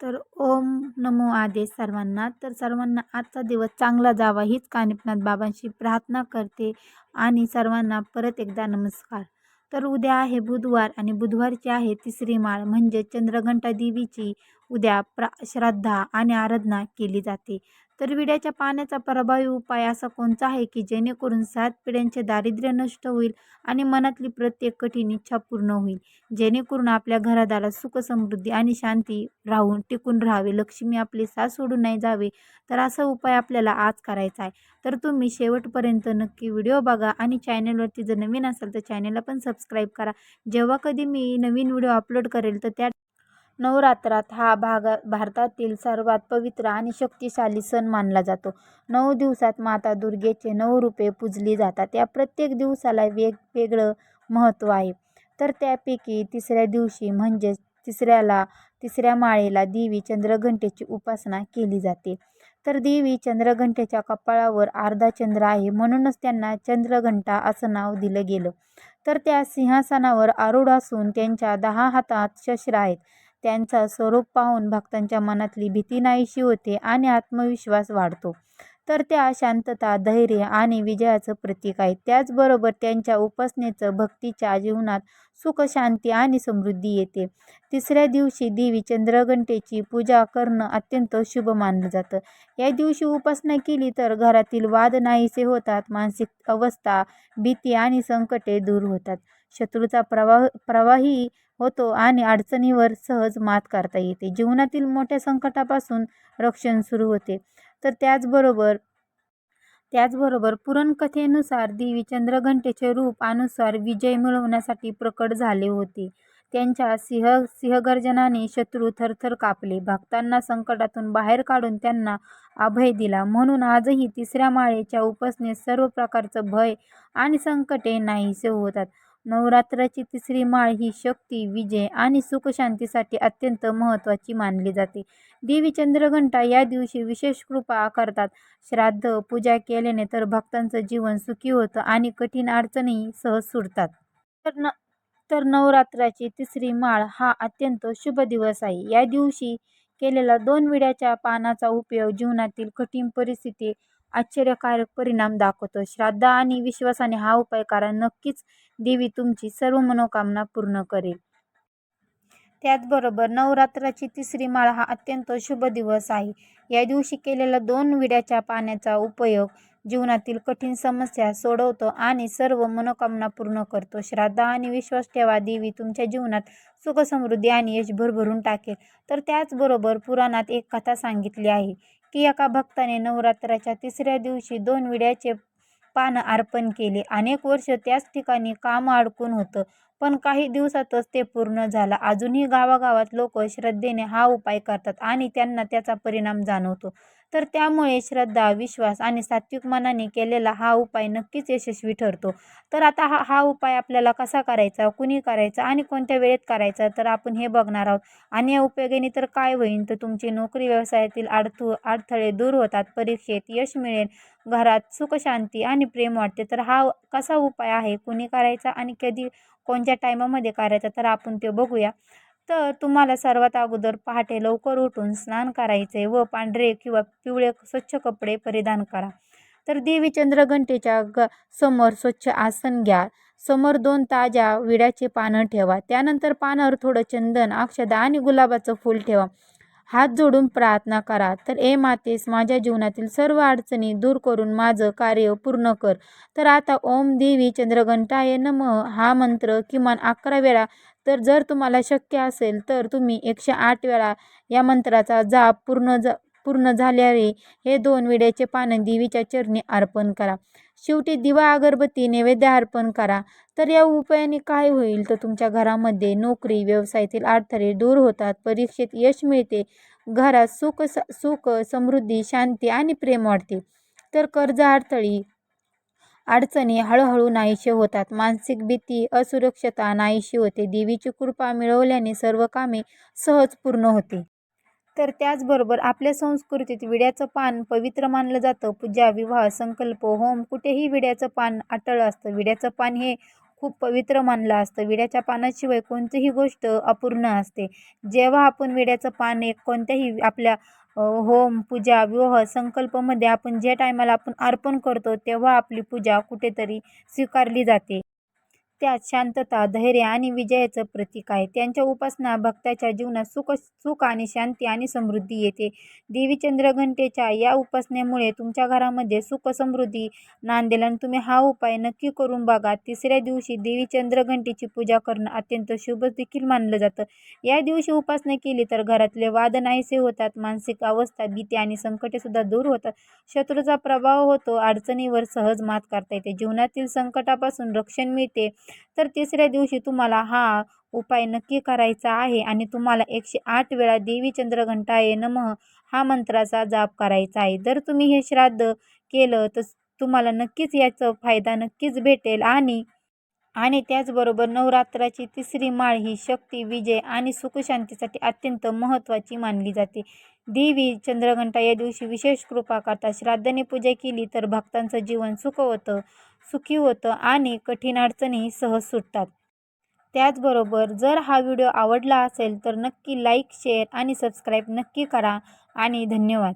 तर ओम नमो आदेश सर्वांना. तर सर्वांना आजचा दिवस चांगला जावा हीच कानिपनाथ बाबांशी प्रार्थना करते आणि सर्वांना परत एकदा नमस्कार. तर उद्या आहे बुधवार आणि बुधवारची आहे तिसरी माळ म्हणजे चंद्रघंटा देवीची उद्या प्रा श्रद्धा आणि आराधना केली जाते. तर विड्याच्या पाण्याचा प्रभावी उपाय असा कोणता आहे की जेणेकरून सात पिढ्यांचे दारिद्र्य नष्ट होईल आणि मनातली प्रत्येक कठीण इच्छा पूर्ण होईल? जेणेकरून आपल्या घरादाला सुख समृद्धी आणि शांती राहून टिकून राहावे लक्ष्मी आपली साथ सोडून नाही जावे तर असा उपाय आपल्याला आज करायचा आहे. तर तुम्ही शेवटपर्यंत नक्की व्हिडिओ बघा आणि चॅनलवरती जर नवीन असाल तर चॅनलला पण सबस्क्राईब करा. जेव्हा कधी मी नवीन व्हिडिओ अपलोड करेल तर त्या नवरात्रात हा भागा भारतातील सर्वात पवित्र आणि शक्तिशाली सण मानला जातो. नऊ दिवसात माता दुर्गेचे नऊ रूपे पूजली जातात. या प्रत्येक दिवसाला वेगवेगळं महत्त्व आहे. तर त्यापैकी तिसऱ्या दिवशी म्हणजेच तिसऱ्याला तिसऱ्या माळेला देवी चंद्रघंटेची उपासना केली जाते. तर देवी चंद्रघंटेच्या कपाळावर अर्धा चंद्र आहे. म्हणूनच त्यांना चंद्रघंटा असं नाव दिलं गेलं. तर त्या सिंहासनावर आरूढ असून त्यांच्या दहा हातात शस्त्र आहेत. त्यांचा स्वरूप पाहून भक्तांच्या मनातली भीती नाहीशी होते आणि आत्मविश्वास वाढतो. तर त्या शांतता धैर्य आणि विजयाचं प्रतीक आहे. त्याचबरोबर त्यांच्या उपासनेचं भक्तीच्या जीवनात सुख शांती आणि समृद्धी येते. तिसऱ्या दिवशी देवी चंद्रघंटेची पूजा करणं अत्यंत शुभ मानलं जातं. या दिवशी उपासना केली तर घरातील वाद नाहीसे होतात मानसिक अवस्था भीती आणि संकटे दूर होतात. शत्रूचा प्रवाह प्रवाही होतो आणि अडचणीवर सहज मात करता येते. जीवनातील मोठ्या संकटापासून रक्षण सुरू होते. तर त्याचबरोबर त्याचबरोबर पुरणकथेनुसार देवी चंद्रघंटेचे रूप अनुसार विजय मिळवण्यासाठी प्रकट झाले होते. त्यांच्या सिंह सिंहगर्जनाने शत्रू थरथर कापले. भक्तांना संकटातून बाहेर काढून त्यांना अभय दिला. म्हणून आजही तिसऱ्या माळेच्या उपासनेत सर्व प्रकारचं भय आणि संकटे नाहीसे होतात. नवरात्राची तिसरी माळ ही शक्ती विजय आणि सुखशांतीसाठी अत्यंत महत्त्वाची मानली जाते. देवी चंद्रघंटा या दिवशी विशेष कृपा करतात श्राद्ध पूजा केल्याने तर भक्तांचं जीवन सुखी होतं आणि कठीण अडचणी सहज सुटतात. तर न तर नवरात्राची तिसरी माळ हा अत्यंत शुभ दिवस आहे. या दिवशी केलेला दोन विड्याच्या पानाचा उपयोग जीवनातील कठीण परिस्थिती आश्चर्यकारक परिणाम दाखवतो. श्राद्धा आणि विश्वासाने हा उपाय करा. नक्कीच देवी तुमची सर्व मनोकामना पूर्ण करेल. त्याचबरोबर नवरात्राची तिसरी माळ हा अत्यंत शुभ दिवस आहे. या दिवशी केलेल्या दोन विड्याच्या पाण्याचा उपयोग जीवनातील कठीण समस्या सोडवतो आणि सर्व मनोकामना पूर्ण करतो. श्रद्धा आणि विश्वास ठेवा देवी तुमच्या जीवनात सुखसमृद्धी आणि यश भरभरून टाकेल. तर त्याचबरोबर पुराणात एक कथा सांगितली आहे की एका भक्ताने नवरात्राच्या तिसऱ्या दिवशी दोन विड्याचे पानं अर्पण केले. अनेक वर्ष त्याच ठिकाणी काम अडकून होतं पण काही दिवसातच ते पूर्ण झालं. अजूनही गावागावात लोक श्रद्धेने हा उपाय करतात आणि त्यांना त्याचा परिणाम जाणवतो. तर त्यामुळे श्रद्धा विश्वास आणि सात्विक मनाने केलेला हा उपाय नक्कीच यशस्वी ठरतो. तर आता हा हा उपाय आपल्याला कसा करायचा कुणी करायचा आणि कोणत्या वेळेत करायचा तर आपण हे बघणार आहोत. आणि या उपयोगाने तर काय होईल तर तुमची नोकरी व्यवसायातील अडथू अडथळे दूर होतात परीक्षेत यश मिळेल घरात सुखशांती आणि प्रेम वाटते तर हा कसा उपाय आहे कुणी करायचा आणि कधी कोणत्या टायमामध्ये करायचा तर आपण ते बघूया. तर तुम्हाला सर्वात अगोदर पहाटे लवकर उठून स्नान करायचे व पांढरे किंवा पिवळे स्वच्छ कपडे परिधान करा. तर देवी चंद्रघंटेच्या ग समोर स्वच्छ आसन घ्या. समोर दोन ताज्या विड्याचे पानं ठेवा. त्यानंतर पानावर थोडं चंदन अक्षदा आणि गुलाबाचं फूल ठेवा. हात जोडून प्रार्थना करा. तर ए मातेस माझ्या जीवनातील सर्व अडचणी दूर करून माझं कार्य पूर्ण कर. तर आता ओम देवी चंद्रघंटाय नम. हा मंत्र किमान अकरा वेळा. तर जर तुम्हाला शक्य असेल तर तुम्ही एकशे आठ वेळा या मंत्राचा जाप पूर्ण ज पूर्ण झाल्याने हे दोन विड्याचे पानं देवीच्या चरणी अर्पण करा. शेवटी दिवा अगरबत्ती नैवेद्य अर्पण करा. तर या उपायाने काय होईल? तर तुमच्या घरामध्ये नोकरी व्यवसायातील अडथळे दूर होतात. परीक्षेत यश मिळते. घरात सुख स सुख समृद्धी शांती आणि प्रेम वाढते. तर कर्ज अडथळी अडचणी हळूहळू नाहीशी होतात. मानसिक भीती असुरक्षता नाहीशी होते. देवीची कृपा मिळवल्याने सर्व कामे सहज पूर्ण होते. तर त्याचबरोबर आपल्या संस्कृतीत विड्याचं पान पवित्र मानलं जातं. पूजा विवाह संकल्प होम कुठेही विड्याचं पान अटळ असतं. विड्याचं पान हे खूप पवित्र मानलं असतं. विड्याच्या पानाशिवाय कोणतीही गोष्ट अपूर्ण असते. जेव्हा आपण विड्याचं पान एक कोणत्याही आपल्या होम पूजा विवाह संकल्पमध्ये आपण ज्या टायमाला आपण अर्पण करतो तेव्हा आपली पूजा कुठेतरी स्वीकारली जाते. त्यात शांतता धैर्य आणि विजयाचं प्रतीक आहे. त्यांच्या उपासना भक्ताच्या जीवनात सुख सुख आणि शांती आणि समृद्धी येते. देवी चंद्रघंटेच्या या उपासनेमुळे तुमच्या घरामध्ये सुख समृद्धी नांदेल आणि तुम्ही हा उपाय नक्की करून बघा. तिसऱ्या दिवशी देवी चंद्रघंटेची पूजा करणं अत्यंत शुभ देखील मानलं जातं. या दिवशी उपासना केली तर घरातले वाद नाहीसे होतात मानसिक अवस्था भीती आणि संकटेसुद्धा दूर होतात. शत्रूचा प्रभाव होतो अडचणीवर सहज मात करता येते. जीवनातील संकटापासून रक्षण मिळते. तर तिसऱ्या दिवशी तुम्हाला हा उपाय नक्की करायचा आहे आणि तुम्हाला एकशे आठ वेळा देवी चंद्रघंटाये नमः हा मंत्राचा जाप करायचा आहे. जर तुम्ही हे श्राद्ध केलं तर तुम्हाला नक्कीच याचा फायदा नक्कीच भेटेल आणि आणि त्याचबरोबर नवरात्राची तिसरी माळ ही शक्ती विजय आणि सुखशांतीसाठी अत्यंत महत्त्वाची मानली जाते. देवी चंद्रघंटा या दिवशी विशेष कृपा करतात. श्राद्धाने पूजा केली तर भक्तांचं जीवन सुख होतं सुखी होतं आणि कठीण अडचणी सहज सुटतात. त्याचबरोबर जर हा व्हिडिओ आवडला असेल तर नक्की लाईक शेअर आणि सबस्क्राईब नक्की करा आणि धन्यवाद.